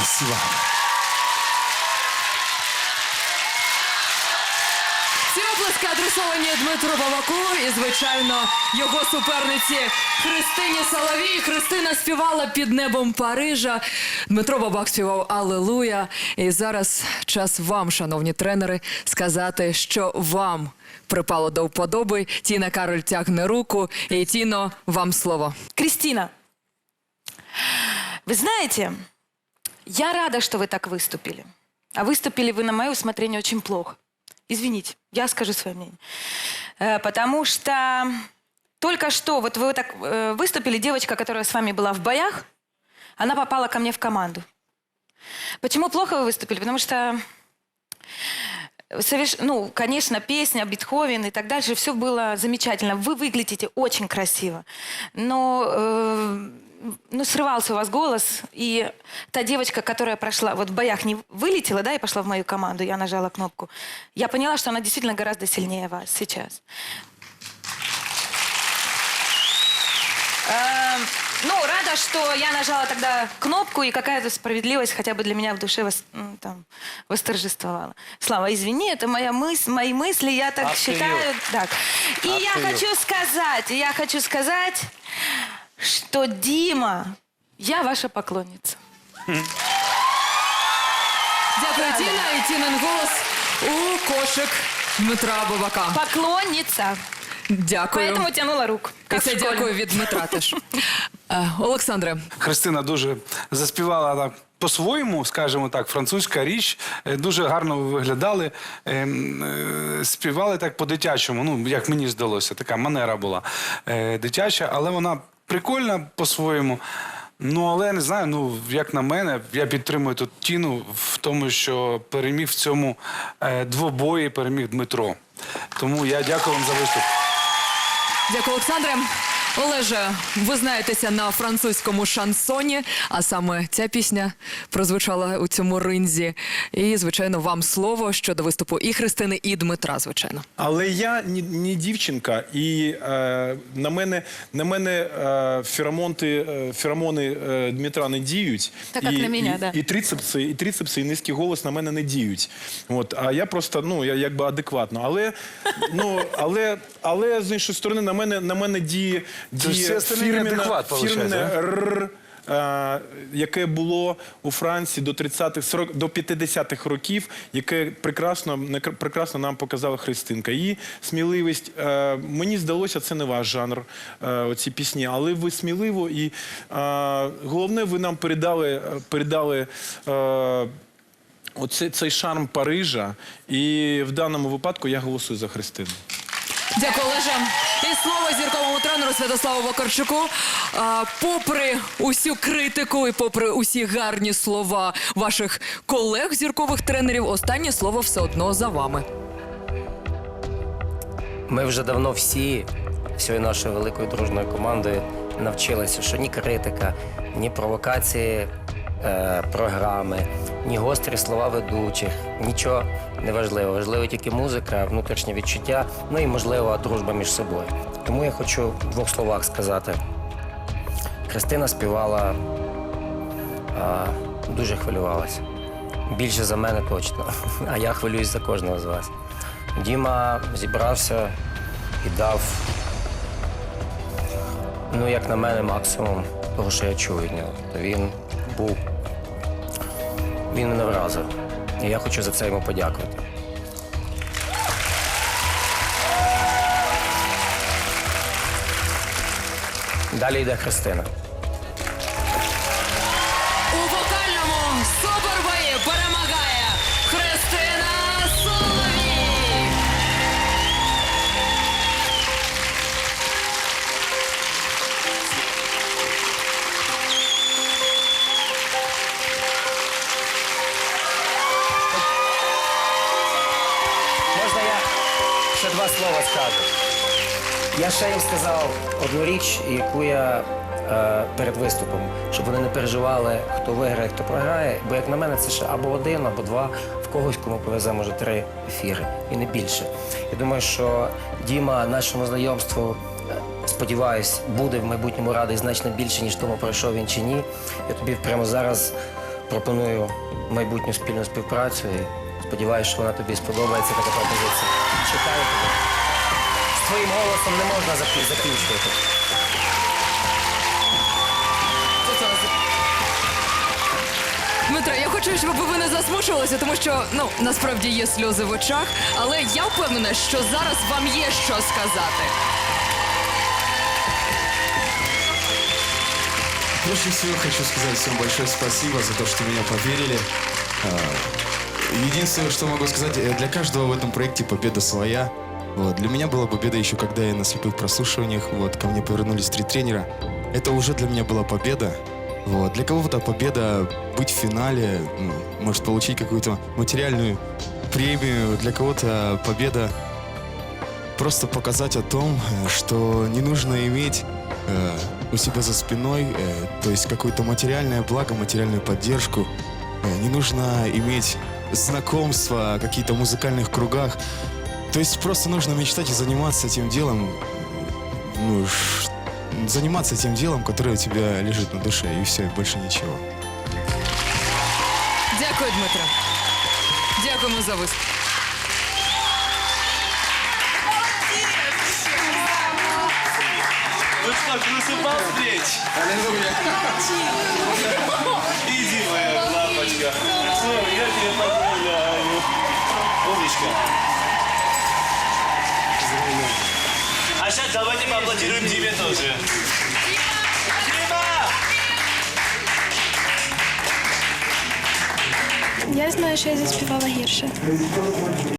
Спасибо. Ці оплески адресовані Дмитру Бабаку і, звичайно, його суперниці Христині Соловій. Христина співала під небом Парижа. Дмитро Бабак співав Алелуя. І зараз час вам, шановні тренери, сказати, що вам припало до вподоби. Тіна Кароль тягне руку. І Тіно, вам слово. Кристина, вы знаете, я рада, что вы так выступили. А выступили вы, на мое усмотрение, очень плохо. Извините, я скажу свое мнение. Э, Потому что только что, вот вы так э, выступили, девочка, которая с вами была в боях, она попала ко мне в команду. Почему плохо вы выступили? Потому что Соверш... Ну, конечно, песня, Бетховен и так дальше, все было замечательно. Вы выглядите очень красиво. Но э, ну, срывался у вас голос. И та девочка, которая прошла, вот в боях не вылетела, да, и пошла в мою команду, я нажала кнопку, я поняла, что она действительно гораздо сильнее вас сейчас. Э, Ну, рада, что я нажала тогда кнопку, и какая-то справедливость хотя бы для меня в душе вос- там, восторжествовала. Слава, извини, это моя мыс- мои мысли, я так to считаю. Так. И Up я хочу сказать, я хочу сказать, что Дима, я ваша поклонница. Дякую, Тіна. І Тінин голос у кошик Дмитра Бабака. Поклонница. Дякую. Поэтому тянула руку. І Как в це дякую від Дмитра теж. Е, Олександре, Христина дуже заспівала так по-своєму, скажімо так, французька річ. Е, Дуже гарно ви виглядали. Ем, е, Співали так по-дитячому. Ну, як мені здалося, така манера була е, дитяча, але вона прикольна по-своєму. Ну, але не знаю, ну як на мене, я підтримую тут Тіну в тому, що переміг в цьому е, двобої, переміг Дмитро. Тому я дякую вам за виступ. Дякую, Олександре. Олеже, ви знаєтеся на французькому шансоні, а саме ця пісня прозвучала у цьому ринзі. І, звичайно, вам слово щодо виступу і Христини, і Дмитра, звичайно. Але я не, не дівчинка, і е, на мене, на мене е, феромонти, е, феромони е, Дмитра не діють. Так, як і, на мене, і, да. і трицепси, і трицепси, і низький голос на мене не діють. От, а я просто ну я якби адекватно. Але ну але, але з іншої сторони на мене на мене діє, діє остальні фірменне, неадекват, получається, фірменне а? «р», е, яке було у Франції до 30-х, до 50-х років, яке прекрасно, прекрасно нам показала Христинка. Її сміливість, е, мені здалося, це не ваш жанр, е, оці пісні, але ви сміливо і е, головне, ви нам передали, передали оце, цей шарм Парижа, і в даному випадку я голосую за Христину. Дякую, Олеже. І слово зірковому тренеру Святославу Вакарчуку. А, попри усю критику і попри усі гарні слова ваших колег зіркових тренерів, останнє слово все одно за вами. Ми вже давно всі, всією нашою великою дружною командою, навчилися, що ні критика, ні провокації е, програми, ні гострі слова ведучих, нічого не важливо. Важливо тільки музика, внутрішнє відчуття, ну і можливо дружба між собою. Тому я хочу в двох словах сказати. Христина співала, а, дуже хвилювалася. Більше за мене точно. А я хвилююсь за кожного з вас. Діма зібрався і дав, ну, як на мене, максимум того, що я чую від нього. Він. Він мене вразив. І я хочу за це йому подякувати. Далі йде Христина. Ще їм сказав одну річ, яку я е, перед виступом, щоб вони не переживали, хто виграє, хто програє. Бо як на мене, це ще або один, або два, в когось кому повезе, може, три ефіри і не більше. Я думаю, що Діма нашому знайомству. е, Сподіваюсь, буде в майбутньому радий значно більше, ніж тому, пройшов він чи ні. Я тобі прямо зараз пропоную майбутню спільну співпрацю і сподіваюся, що вона тобі сподобається така пропозиція. Чекаю тебе. З твоїм голосом не можна закінчувати. Дмитро, я хочу, щоб ви не засмучувалися, тому що ну насправді є сльози в очах, але я впевнена, що зараз вам є що сказати. Прежде всего хочу сказать всем большое спасибо за то, что меня поверили. Единственное, что могу сказать, э, для каждого в этом проекте победа своя. Вот. Для меня была победа еще, когда я на слепых прослушиваниях, вот, ко мне повернулись три тренера. Это уже для меня была победа. Вот. Для кого-то победа быть в финале, ну, может получить какую-то материальную премию. Для кого-то победа просто показать о том, что не нужно иметь э, у себя за спиной, э, то есть какое-то материальное благо, материальную поддержку. Э, не нужно иметь знакомства, какие-то музыкальных кругах. То есть просто нужно мечтать и заниматься этим делом, ну, заниматься тем делом, которое у тебя лежит на душе, и все, больше ничего. Дякую, Дмитро. Дякуємо за виступ. Ну что ж, высыпал встреч? Иди, моя лапочка. Все, я тебя поздравляю. Умничка. Сейчас давайте поаплодируем тебе тоже. Дима! Я знаю, що я заспівала гірше.